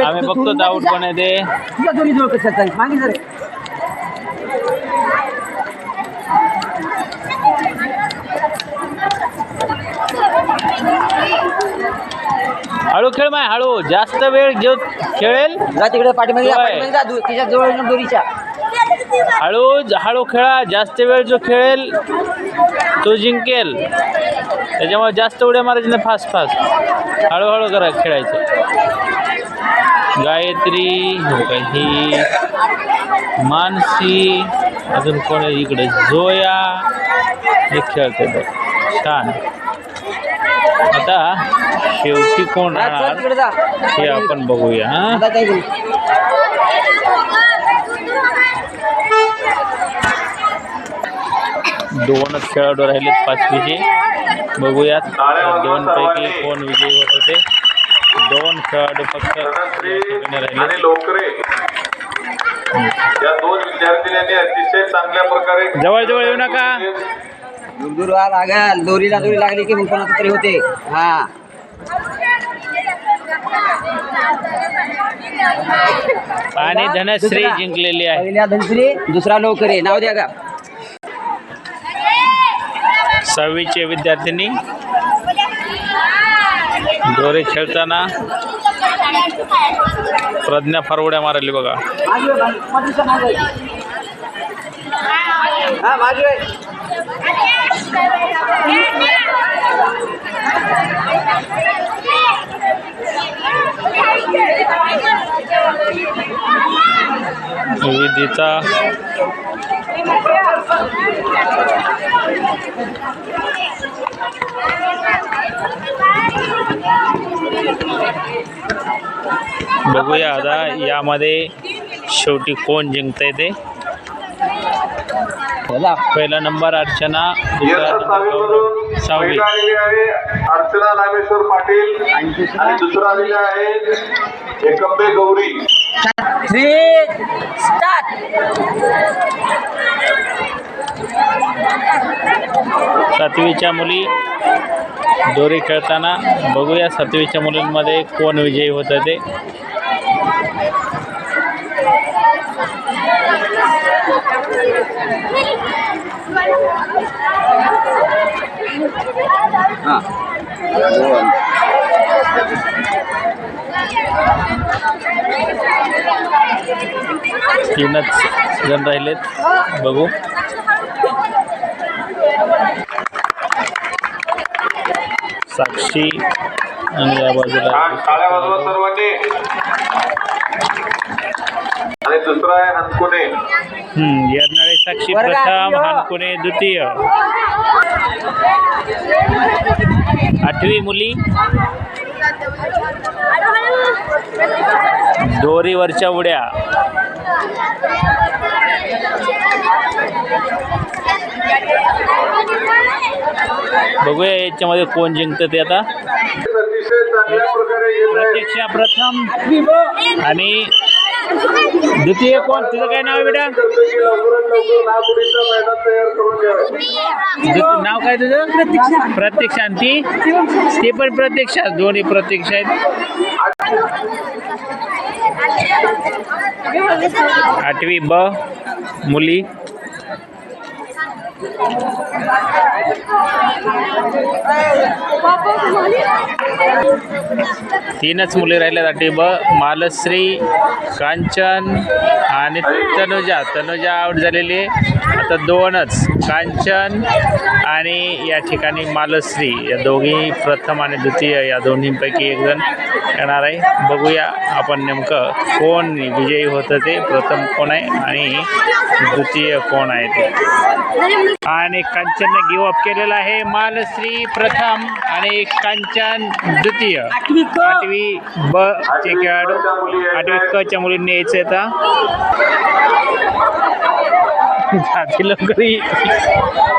आम्ही बघतो आउट पण आहे ते तुझ्या दोन्ही जवळ कसं चालेल मागे जर हळू खेळ माय हळू जास्त वेळ घेऊ खेळेल जा तिकडे पाठीमागे जा, होय. पाठीमागे जा दु- तिच्या जवळ येऊन दोरीच्या हळू हळू खेळा जास्त वेळ जो खेळेल तो जिंकेल. त्याच्यामुळे जास्त उड्या मारायची नाही फास्ट फास्ट हळूहळू करा खेळायचं. गायत्री हो ही? मानसी अजून कोण इकडे? जोया. हे खेळते बघ. छान. आता शेवटी कोण राहणार? हे आपण बघूया हां आता काय करू दोनच खेळाडू राहिलेत पाचवीचे. बघूयात. दोनपैकी कोण विजयी होत होते. दोन खेळाडू फक्त राहिले. लोकरे. या दोन विद्यार्थिन्यांनी अतिशय चांगल्या प्रकारे जवळ जवळ येऊ नका. दूर लागल दोरीला दोरी लागली की मग कोणाचं तरी होते. हा. आणि धनश्री जिंकलेली आहे. पहिल्या धनश्री दुसरा लवकर आहे नाव द्या का सहावीचे विद्यार्थिनी दोरे खेळताना प्रज्ञा फार उड्या मारली बघा. विधीचा बघूया आता यामध्ये शेवटी कोण जिंकतंय ते. चला. पहिला नंबर अर्चना सहावी पहिला आलेली आहे अर्चना नागेश्वर पाटील आणि दुसरा आलेला आहे एकंबे गौरी. थ्री स्टार्ट सातवीच्या मुली. दोरी खेळताना बघूया सातवीच्या मुलींमध्ये कोण विजयी होतं ते. तीनच जण राहिलेत. बघू. साक्षी आणि या बाजूला छान टाळ्या वाजवा सर्वांनी. आणि दुसरा आहे हनकुने. हम्म, येरनाळे साक्षी प्रथम यो. हानकुने द्वितीय. आठवी मुली. दोरीवरच्या उड्या. बघूया याच्यामध्ये कोण जिंकतं ते आता. प्रतीक्षा प्रथम. आणि द्वितीय कोण? तुझं काय नाव आहे बेटा? नाव काय तुझं? प्रत्यक्षा आणि ती? ती पण प्रत्यक्षा दोन्ही प्रत्यक्ष आहेत. आठवी ब मुली. तीनच मुली राहिल्या साठी ब मालश्री कांचन आणि तनुजा. तनुजा आउट झालेली आहे. आता दोनच कांचन आणि या ठिकाणी मालश्री. या दोघी प्रथम आणि द्वितीय या दोन्हीपैकी एक जण येणार आहे. बघूया आपण नेमकं कोण विजयी होतं ते प्रथम कोण आहे आणि द्वितीय कोण आहे ते. आणि कांचनने गिव अप केलेला आहे. मालश्री प्रथम आणि कांचन द्वितीय. आठवी ब चे खेळाडू. आठवी क च्या मुलींनी यायचं आता. जाती लवकर ये.